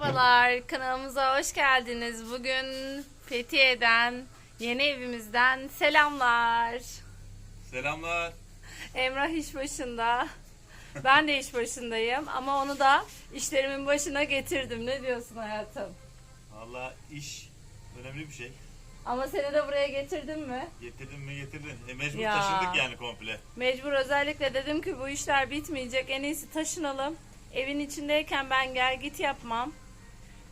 Merhabalar, kanalımıza hoş geldiniz. Bugün Fethiye'den, yeni evimizden selamlar. Selamlar. Emrah iş başında. Ben de iş başındayım ama onu da işlerimin başına getirdim. Ne diyorsun hayatım? Valla iş önemli bir şey. Ama seni de buraya getirdim mi? Getirdin mi getirdin. E, mecbur Ya. taşındık yani komple. Mecbur özellikle dedim ki bu işler bitmeyecek. En iyisi taşınalım. Evin içindeyken ben gel git yapmam.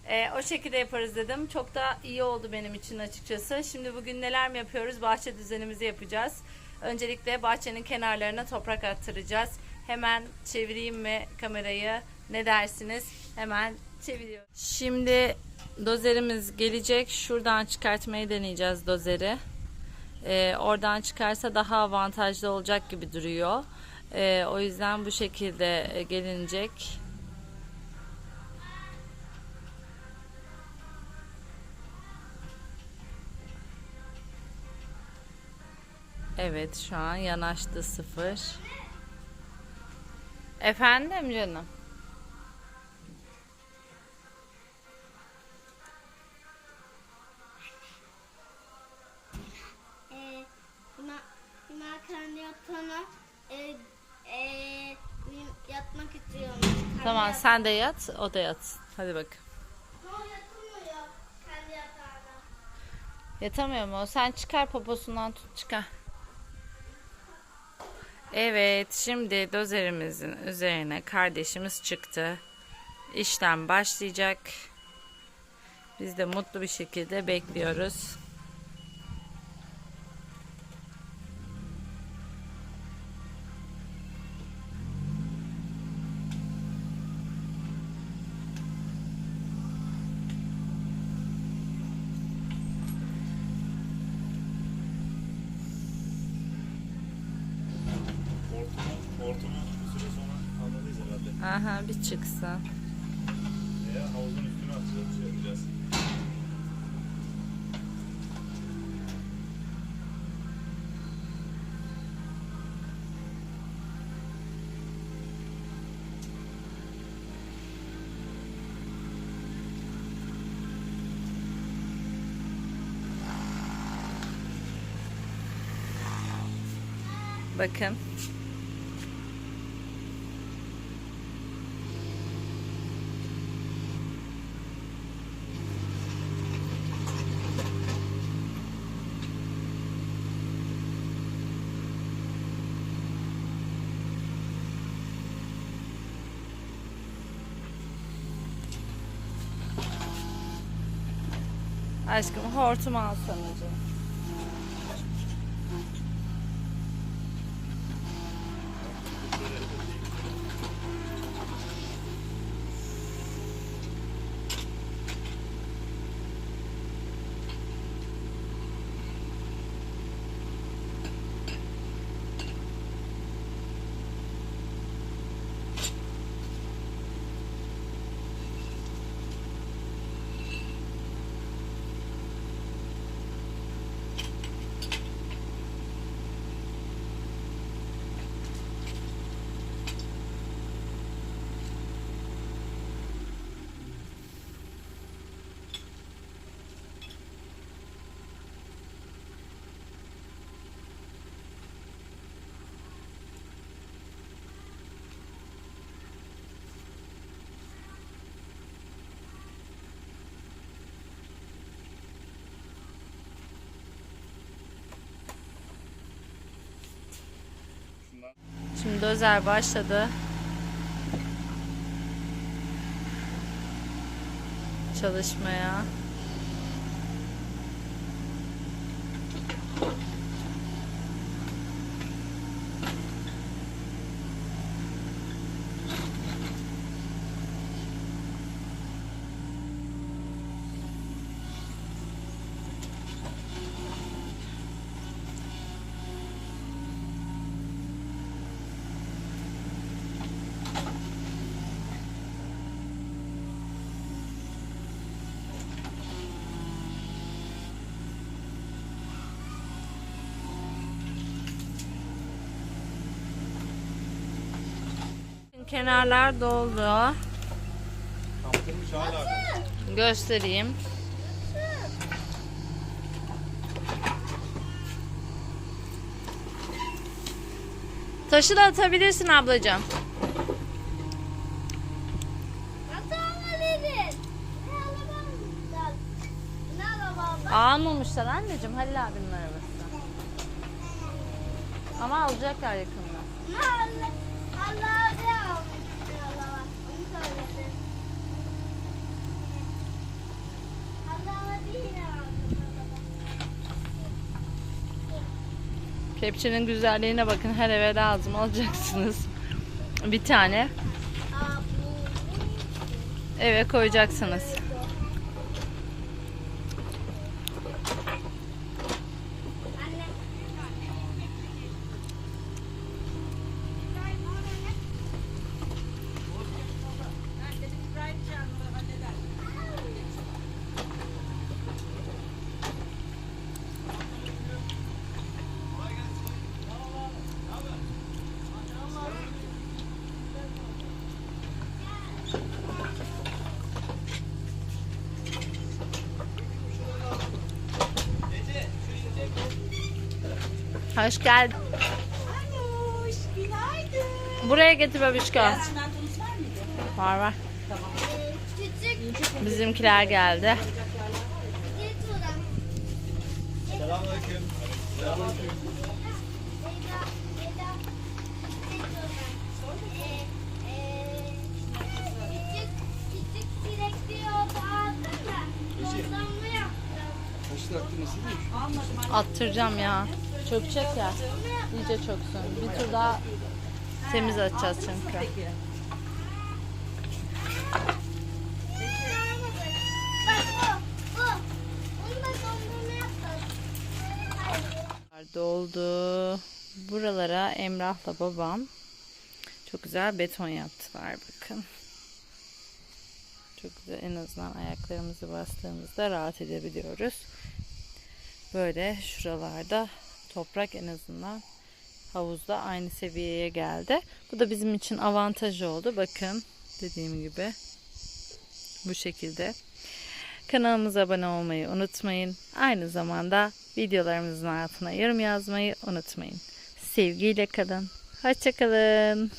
Ee, o şekilde yaparız dedim. Çok da iyi oldu benim için açıkçası. Şimdi bugün neler mi yapıyoruz? Bahçe düzenimizi yapacağız. Öncelikle bahçenin kenarlarına toprak attıracağız. Hemen çevireyim mi kamerayı? Ne dersiniz? Hemen çeviriyorum. Şimdi dozerimiz gelecek. Şuradan çıkartmayı deneyeceğiz dozeri. Ee, oradan çıkarsa daha avantajlı olacak gibi duruyor. Ee, o yüzden bu şekilde e, gelinecek. Evet şu an yanaştı sıfır. Efendim canım. Ee, buna, buna kendi yatağına e, e, benim yatmak istiyorum. Kendi Tamam sen de yat o da yatsın. Hadi bak. Ama kendi yatağına. Yatamıyor mu? o? Sen çıkar poposundan tut çıkar. Evet şimdi dozerimizin üzerine kardeşimiz çıktı. İşlem başlayacak. Biz de mutlu bir şekilde bekliyoruz. Aha bir çıksın. Veya havuzun üstüne atacağız, şey yapacağız. Bakın. Aşkım hortum alsana. Şimdi dozer başladı. Çalışmaya. Kenarlar doldu. Göstereyim. Taşı da atabilirsin ablacığım. Almamışlar anneciğim Halil abinin arabası. Ama alacaklar yakında. Ne Kepçenin güzelliğine bakın her eve lazım alacaksınız. Bir tane eve koyacaksınız. Hoş geldin. Anuş, günaydın. Buraya getir babişko. Var mıydı? Var var. Küçük Bizimkiler geldi. Selamünaleyküm. Selamünaleyküm. Attıracağım ya. Çökecek ya. İyice çöksün. Bir tur daha temiz atacağız çünkü. Doldu. Buralara Emrah'la babam çok güzel beton yaptılar bakın. Çok güzel en azından ayaklarımızı bastığımızda rahat edebiliyoruz. Böyle şuralarda toprak en azından havuzda aynı seviyeye geldi. Bu da bizim için avantaj oldu. Bakın dediğim gibi bu şekilde. Kanalımıza abone olmayı unutmayın. Aynı zamanda videolarımızın altına yorum yazmayı unutmayın. Sevgiyle kalın. Hoşçakalın.